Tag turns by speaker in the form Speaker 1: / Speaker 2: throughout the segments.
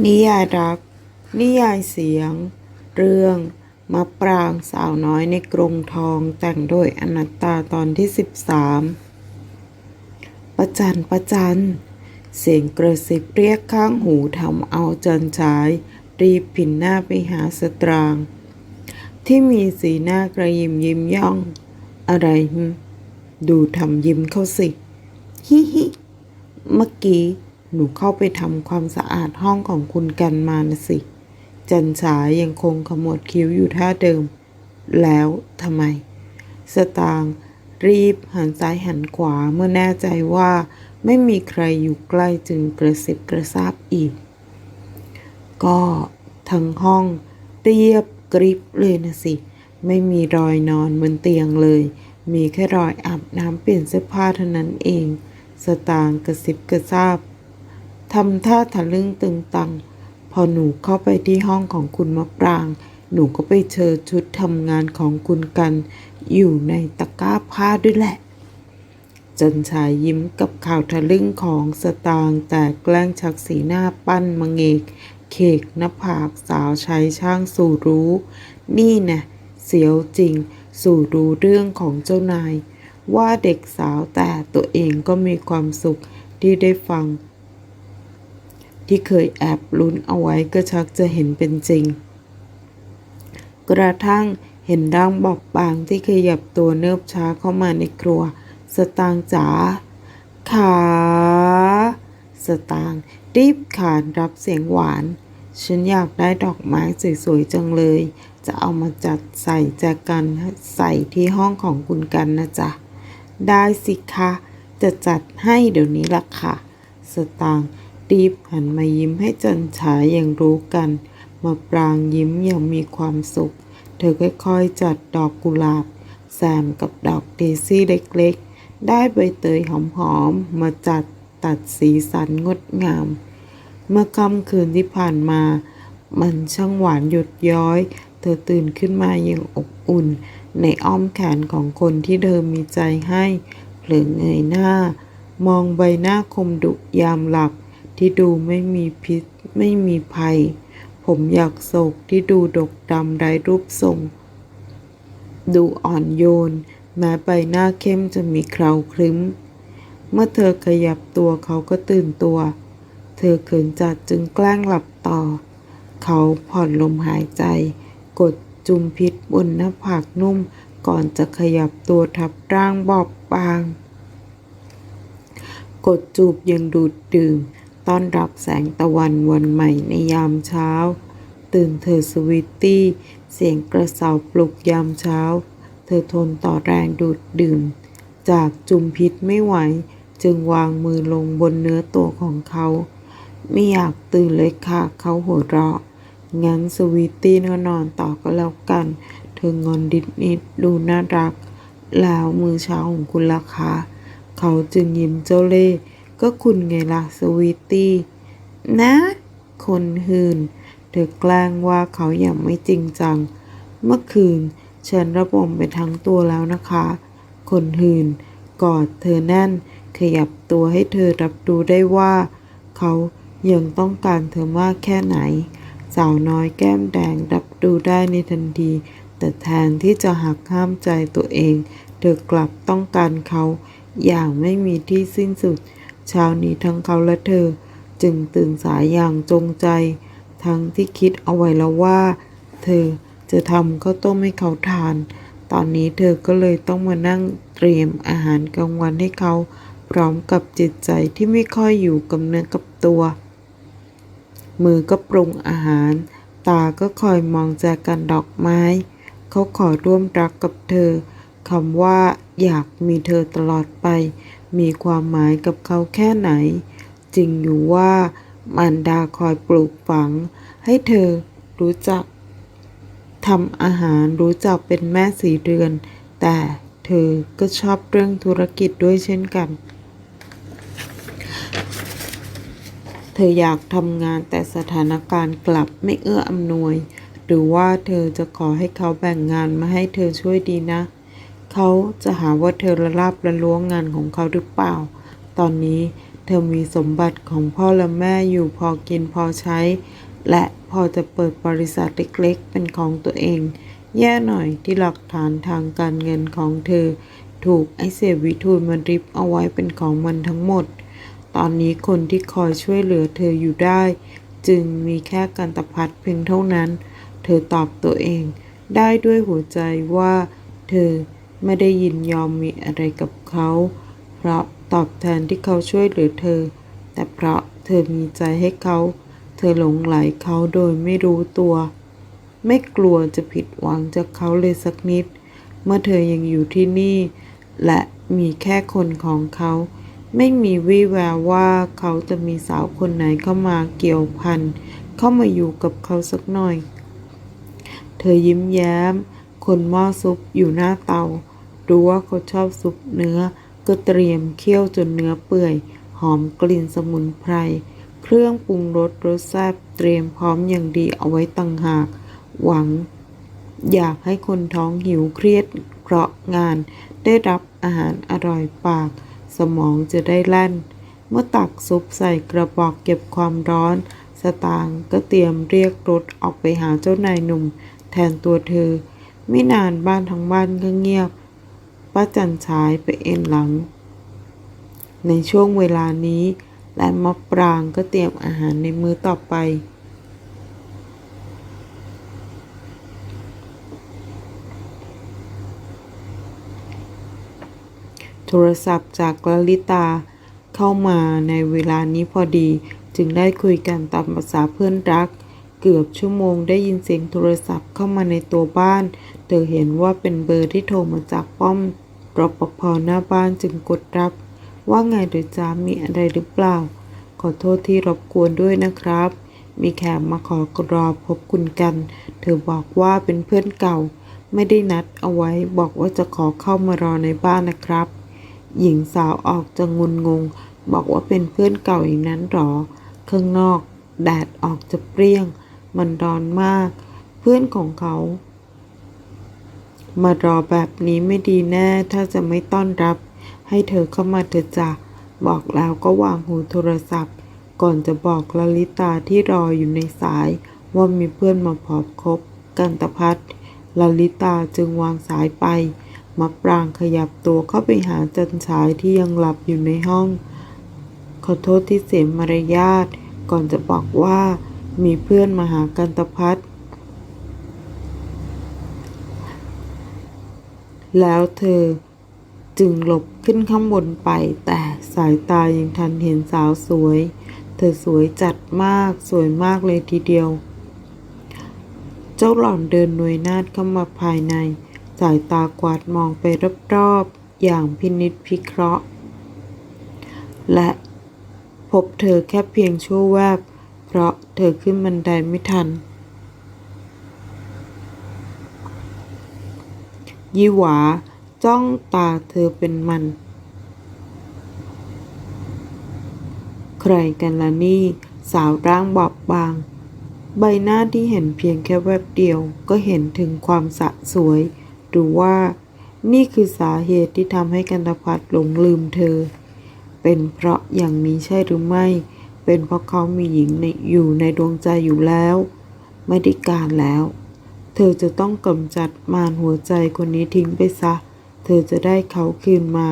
Speaker 1: นิยายรัก นิยายเสียง เรื่องมะปรางสาวน้อยในกรงทองแต่งโดยอนัตตาตอนที่ 13 ประจันประจัน เสียงกระซิบเรียกข้างหูทำเอาจันชาย รีบผินหน้าไปหาสตราง ที่มีสีหน้ากระยิมยิ้มย่อง อะไร ดูทำยิ้มเข้าสิ ฮิฮิ เมื่อกี้ หนูเข้าไปทำความสะอาดห้องของคุณกันมานะสิ จันฉายยังคงขมวดคิ้วอยู่ท่าเดิม แล้วทำไม สตางรีบหันซ้ายหันขวาเมื่อแน่ใจว่าไม่มีใครอยู่ใกล้จึงกระซิบกระซาบอีก ก็ทั้งห้องเรียบกริบเลยนะสิ ไม่มีรอยนอนบนเตียงเลย มีแค่รอยอาบน้ำเปลี่ยนเสื้อผ้าเท่านั้นเอง สตางกระซิบกระซาบ ทำท่าทะลึ่งตึงตัง พอหนูเข้าไปที่ห้องของคุณมะปราง หนูก็ไปเจอชุดทำงานของคุณกัน อยู่ในตะกร้าผ้าด้วยแหละ จันชายยิ้มกับข่าวทะลึ่งของสตางค์แต่แกล้งชักสีหน้าปั้นมังเอกเคกหน้าผากสาวใช้ช่างสู่รู้ นี่นะเสียวจริง สู่รู้เรื่องของเจ้านาย ว่าเด็กสาวแต่ตัวเองก็มีความสุขที่ได้ฟัง ที่เคยแอบลุ้นเอาไว้ก็ชักจะเห็นเป็นจริง กระทั่งเห็นร่างบอบบางที่ขยับตัวเนิบช้าเข้ามาในครัว สตางค์จ๋าขาสตางค์รีบขานรับเสียงหวาน ฉันอยากได้ดอกไม้สวยๆจังเลย จะเอามาจัดใส่แจกันใส่ที่ห้องของคุณกันนะจ๊ะ ได้สิคะ จะจัดให้เดี๋ยวนี้ละค่ะ สตางค์ รีบหันมายิ้มให้จันฉายอย่างรู้กัน มาปรางยิ้มอย่างมีความสุข เธอค่อยๆจัดดอกกุหลาบแซมกับดอกเดซี่เล็กๆ ได้ใบเตยหอมๆ มาจัดตัดสีสันงดงาม เมื่อค่ำคืนที่ผ่านมา มันช่างหวานหยดย้อย เธอตื่นขึ้นมาอย่างอบอุ่น ในอ้อมแขนของคนที่เธอมีใจให้เผลอเงยหน้า มองใบหน้าคมดุยามหลับ ที่ดูไม่มีพิษไม่มีภัย ผมอยากโศกที่ดูดกดำไร้รูปทรง ดูอ่อนโยน แม้ใบหน้าเข้มจะมีเคราครึ้ม เมื่อเธอขยับตัวเขาก็ตื่นตัว เธอเขินจัดจึงแกล้งหลับต่อ เขาผ่อนลมหายใจ กดจุมพิษบนหน้าผากนุ่มก่อนจะขยับตัวทับร่างบอบบาง กดจูบยังดูดดื่ม ต้อนรับแสงตะวันวันใหม่ในยามเช้า ตื่นเธอสวิตตี้ เสียงกระเสาปลุกยามเช้า เธอทนต่อแรงดูดดื่ม จากจุมพิษไม่ไหว จึงวางมือลงบนเนื้อตัวของเขา ไม่อยากตื่นเลยค่ะเขาหัวเราะ งั้นสวีตตี้ก็นอนต่อก็แล้วกัน เธองอนดิดนิดดูน่ารัก แล้วมือเช้าของคุณล่ะคะ เขาจึงยิ้มเจ้าเล่ห์ ก็คุณไงล่ะสวีตี้ นะ คนหื่นเธอแกล้งว่าเขาอย่างไม่จริงจัง เมื่อคืนฉันระบมไปทั้งตัวแล้วนะคะ คนหื่นกอดเธอแน่น ขยับตัวให้เธอรับรู้ได้ว่า เขายังต้องการเธอมากแค่ไหน สาวน้อยแก้มแดงรับดูได้ในทันที แต่แทนที่จะหักห้ามใจตัวเอง เธอกลับต้องการเขาอย่างไม่มีที่สิ้นสุด เช้านี้ทั้งเขาและเธอจึงตื่นสายอย่างจงใจ ทั้งที่คิดเอาไว้แล้วว่า เธอจะทำข้าวต้มให้เขาทาน ตอนนี้เธอก็เลยต้องมานั่งเตรียมอาหารกลางวันให้เขา พร้อมกับจิตใจที่ไม่ค่อยอยู่กับเนื้อกับตัว มือก็ปรุงอาหาร ตาก็คอยมองแจกันดอกไม้ เขาขอร่วมรักกับเธอคำว่าอยากมีเธอตลอดไป มีความหมายกับเขาแค่ไหน จริงอยู่ว่ามารดาคอยปลูกฝัง ให้เธอรู้จักทำอาหารรู้จักเป็นแม่สีเรือน แต่เธอก็ชอบเรื่องธุรกิจด้วยเช่นกัน เธออยากทำงานแต่สถานการณ์กลับไม่เอื้ออำนวย หรือว่าเธอจะขอให้เขาแบ่งงานมาให้เธอช่วยดีนะ เขาจะหาว่าเธอละลาบละล้วงงานของเขาหรือเปล่า ตอนนี้เธอมีสมบัติของพ่อและแม่อยู่พอกินพอใช้ และพอจะเปิดบริษัทเล็กๆ เป็นของตัวเอง แย่หน่อยที่หลักฐานทางการเงินของเธอ ถูกไอเสียวิทูลมันริบเอาไว้เป็นของมันทั้งหมด ตอนนี้คนที่คอยช่วยเหลือเธออยู่ได้ จึงมีแค่กันตะพัดเพียงเท่านั้น เธอตอบตัวเอง ได้ด้วยหัวใจว่า เธอ ไม่ได้ยินยอมมีอะไรกับเขา เพราะตอบแทนที่เขาช่วยเหลือเธอ แต่เพราะเธอมีใจให้เขา เธอหลงไหลเขาโดยไม่รู้ตัว ไม่กลัวจะผิดหวังจากเขาเลยสักนิด เมื่อเธอยังอยู่ที่นี่ และมีแค่คนของเขา ไม่มีวี่แววว่าเขาจะมีสาวคนไหนเข้ามาเกี่ยวพัน เข้ามาอยู่กับเขาสักหน่อย เธอยิ้มแย้ม คนหม้อซุปอยู่หน้าเตา รู้ว่าเขาชอบซุปเนื้อ ก็เตรียมเคี่ยวจนเนื้อเปื่อย หอมกลิ่นสมุนไพร เครื่องปรุงรสรสแซ่บเตรียมพร้อมอย่างดีเอาไว้ต่างหาก หวัง อยากให้คนท้องหิวเครียดเพราะงาน ได้รับอาหารอร่อยปาก สมองจะได้แล่น เมื่อตักซุปใส่กระบอกเก็บความร้อนสตางค์ก็เตรียมเรียกรถออกไปหาเจ้านายหนุ่ม แทนตัวเธอ ไม่นานบ้านทั้งบ้านก็เงียบ ป้าจันฉายไปเอ็นหลัง ในช่วงเวลานี้ และมะปรางก็เตรียมอาหารในมือต่อไป โทรศัพท์จากลลิตาเข้ามาในเวลานี้พอดีจึงได้คุยกันตามภาษาเพื่อนรัก เกือบชั่วโมงได้ยินเสียงโทรศัพท์เข้ามาในตัวบ้าน เธอเห็นว่าเป็นเบอร์ที่โทรมาจากป้อม รปภหน้าบ้านจึงกดรับ ว่าไงเดอจ้ามีอะไรหรือเปล่า ขอโทษที่รบกวนด้วยนะครับ มีแขกมาขอกรอพบคุณกัน เธอบอกว่าเป็นเพื่อนเก่า ไม่ได้นัดเอาไว้บอกว่าจะขอเข้ามารอในบ้านนะครับ หญิงสาวออกจะงุนงง บอกว่าเป็นเพื่อนเก่าอย่างนั้นหรอ ข้างนอก แดดออกจะเปรี้ยง มันร้อนมาก เพื่อนของเขา มารอแบบนี้ไม่ดีแน่ ถ้าจะไม่ต้อนรับ ให้เธอเข้ามาเถอะจ้ะบอกแล้วก็วางหูโทรศัพท์ ก่อนจะบอกลลิตาที่รออยู่ในสาย ว่ามีเพื่อนมาพบคบ กันตพัฒน์ลลิตาจึงวางสายไปมะปรางขยับตัวเข้าไปหาจันฉายที่ยังหลับอยู่ในห้อง ขอโทษที่เสียมารยาท ก่อนจะบอกว่า มีเพื่อนมาหากันตพัฒน์ แล้วเธอจึงหลบขึ้นข้างบนไป แต่สายตายังทันเห็นสาวสวย เธอสวยจัดมากสวยมากเลยทีเดียว เจ้าหล่อนเดินหน่วยนาดเข้ามาภายใน สายตากวาดมองไปรอบๆอย่างพินิจพิเคราะห์ และพบเธอแค่เพียงชั่วแวบ เพราะเธอขึ้นบันไดไม่ทัน ยี่หวา จ้องตาเธอเป็นมัน ใครกันล่ะนี่ สาวร่างบอบบาง ใบหน้าที่เห็นเพียงแค่แวบเดียวก็เห็นถึงความสะสวย หรือว่า นี่คือสาเหตุที่ทำให้กันตพัฒน์หลงลืมเธอ เป็นเพราะอย่างนี้ใช่หรือไม่ เป็นเพราะเขามีหญิงในอยู่ในดวงใจอยู่แล้ว ไม่ได้การแล้ว เธอจะต้องกำจัดมารหัวใจคนนี้ทิ้งไปซะ เธอจะได้เขาคืนมา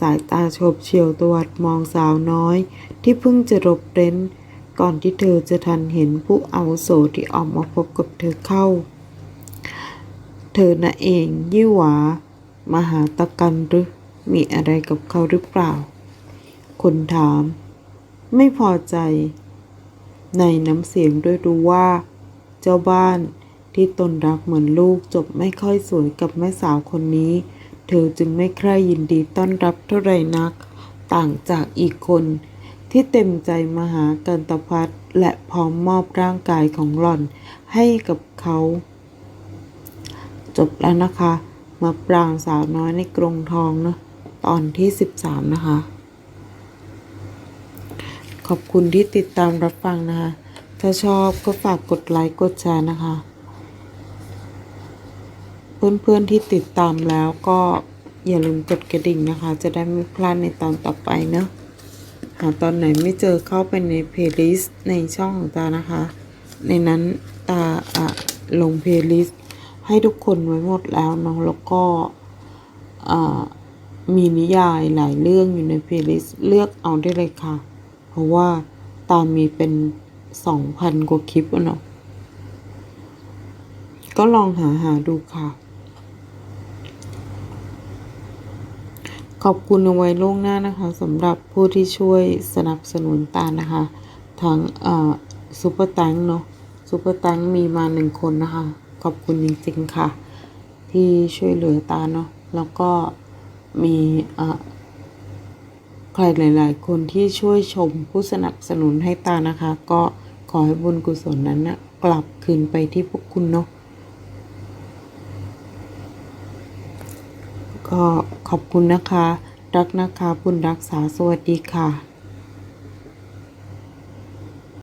Speaker 1: สายตาโฉบเฉียวตวัดมองสาวน้อย ที่เพิ่งจะหลบเร้น ก่อนที่เธอจะทันเห็นผู้อาวุโสที่ออกมาพบกับเธอเข้า เธอน่ะเองยี่หวามาหาตะกันหรือ มีอะไรกับเขาหรือเปล่า คนถาม ไม่พอใจ ในน้ำเสียงด้วยรู้ว่า เจ้าบ้าน ที่ตนรักเหมือนลูกจบไม่ค่อยสวยกับแม่สาวคนนี้ เธอจึงไม่ใคร่ยินดีต้อนรับเท่าไรนัก ต่างจากอีกคน ที่เต็มใจมาหากันตพัฒและพร้อมมอบร่างกายของหล่อนให้กับเขา จบแล้วนะคะ มาปรางสาวน้อยในกรงทองเนะตอนที่ 13 นะคะ ขอบคุณที่ติดตามรับฟังนะคะ ถ้าชอบก็ฝากกดไลค์กดแชร์นะคะ เพื่อนๆที่ติดตามแล้วก็อย่าลืมกดกระดิ่งนะคะ จะได้ไม่พลาดในตอนต่อไปเนอะหาตอนไหนไม่เจอเข้าไปในเพลย์ลิสต์ในช่องของตานะคะ ในนั้นตาอะลงเพลย์ลิสต์ให้ทุกคนไว้หมดแล้วเนาะแล้วก็มีนิยายหลายเรื่องอยู่ในเพลย์ลิสต์เลือกเอาได้เลยค่ะ เพราะว่าตามมีเป็นสองพันกว่าคลิปอะเนาะก็ลองหาหาดูค่ะ ขอบคุณเอาไว้ล่วงหน้านะคะสำหรับผู้ที่ช่วยสนับสนุนตานะคะ ทั้งซูเปอร์ตังเนาะซูเปอร์ตังมีมาหนึ่งคนนะคะ ขอบคุณจริงๆค่ะ ที่ช่วยเหลือตาเนาะแล้วก็มีใครหลาย ๆ คนที่ช่วยชมผู้สนับสนุนให้ตานะคะ ก็ขอให้บุญกุศลนั้นนะกลับคืนไปที่พวกคุณเนาะก็ ขอบคุณนะคะ รักนะคะบุญรักษาสวัสดีค่ะ